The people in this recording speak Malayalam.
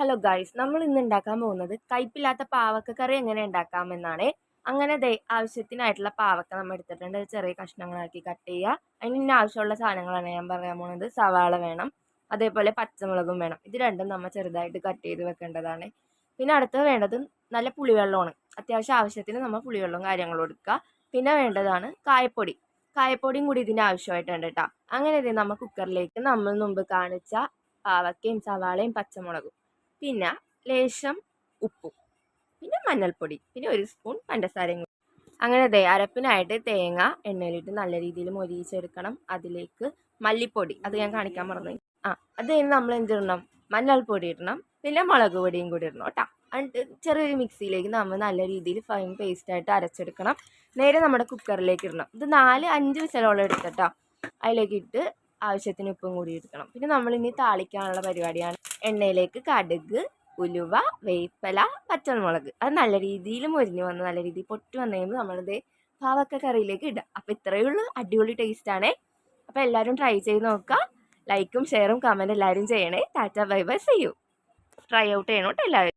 ഹലോ ഗൈസ് നമ്മൾ ഇന്ന് ഉണ്ടാക്കാൻ പോകുന്നത് കയ്പില്ലാത്ത പാവക്ക കറി എങ്ങനെ ഉണ്ടാക്കാമെന്നാണ് അങ്ങനെ ദേ ആവശ്യത്തിനായിട്ടുള്ള പാവക്ക നമ്മൾ എടുത്തിട്ടുണ്ട്. ചെറിയ കഷ്ണങ്ങളാക്കി കട്ട് ചെയ്യുക. അതിന് ഇന്ന ആവശ്യമുള്ള സാധനങ്ങളാണ് ഞാൻ പറയാൻ പോകുന്നത്. സവാള വേണം. അതേപോലെ പച്ചമുളകും വേണം. ഇത് രണ്ടും നമ്മൾ ചെറുതായിട്ട് കട്ട് ചെയ്ത് വെക്കേണ്ടതാണ്. പിന്നെ അടുത്തത് വേണ്ടത് നല്ല പുളിവെള്ളമാണ്. അത്യാവശ്യം ആവശ്യത്തിന് നമ്മൾ പുളിവെള്ളവും കാര്യങ്ങളും എടുക്കുക. പിന്നെ വേണ്ടതാണ് കായപ്പൊടി. കായപ്പൊടിയും കൂടി ഇതിന് ആവശ്യമായിട്ടുണ്ട് കേട്ടോ. അങ്ങനെ ഇത് നമ്മൾ കുക്കറിലേക്ക് നമ്മൾ മുമ്പ് കാണിച്ച പാവക്കയും സവാളയും പച്ചമുളകും. പിന്നെ ലേശം ഉപ്പും പിന്നെ മഞ്ഞൾപ്പൊടി പിന്നെ ഒരു സ്പൂൺ പഞ്ചസാരയും അങ്ങനെ ദേ അരപ്പിനായിട്ട് തേങ്ങ എണ്ണയിലിട്ട് നല്ല രീതിയിൽ മൊരിയിച്ചെടുക്കണം. അതിലേക്ക് മല്ലിപ്പൊടി അത് ഞാൻ കാണിക്കാൻ മറന്നു. ആ അത് കഴിഞ്ഞ് നമ്മൾ എന്തിടണം മഞ്ഞൾപ്പൊടി ഇടണം പിന്നെ മുളക് പൊടിയും കൂടി ഇടണം കേട്ടോ. എന്നിട്ട് ചെറിയൊരു മിക്സിയിലേക്ക് നമ്മൾ നല്ല രീതിയിൽ ഫൈൻ പേസ്റ്റായിട്ട് അരച്ചെടുക്കണം. നേരെ നമ്മുടെ കുക്കറിലേക്ക് ഇടണം. ഇത് നാല് അഞ്ച് വിസലോളം എടുത്തിട്ടോ അതിലേക്ക് ഇട്ട് ആവശ്യത്തിന് ഉപ്പും കൂടി എടുക്കണം. പിന്നെ നമ്മളിനി താളിക്കാനുള്ള പരിപാടിയാണ് എണ്ണയിലേക്ക് കടുക് ഉലുവ വേപ്പില പച്ചമുളക്. അത് നല്ല രീതിയിൽ മുരിഞ്ഞ് വന്ന് നല്ല രീതിയിൽ പൊട്ടി വന്നു കഴിയുമ്പോൾ നമ്മളിത് പാവക്ക കറിയിലേക്ക് ഇടുക. അപ്പോൾ ഇത്രയേ ഉള്ളൂ. അടിപൊളി ടേസ്റ്റാണേ അപ്പോൾ എല്ലാവരും ട്രൈ ചെയ്ത് നോക്കുക. ലൈക്കും ഷെയറും കമന്റ് എല്ലാവരും ചെയ്യണേ. ടാറ്റ ബൈ ബൈ ചെയ്യൂ ട്രൈ ഔട്ട് ചെയ്യണം കേട്ടോ എല്ലാവരും.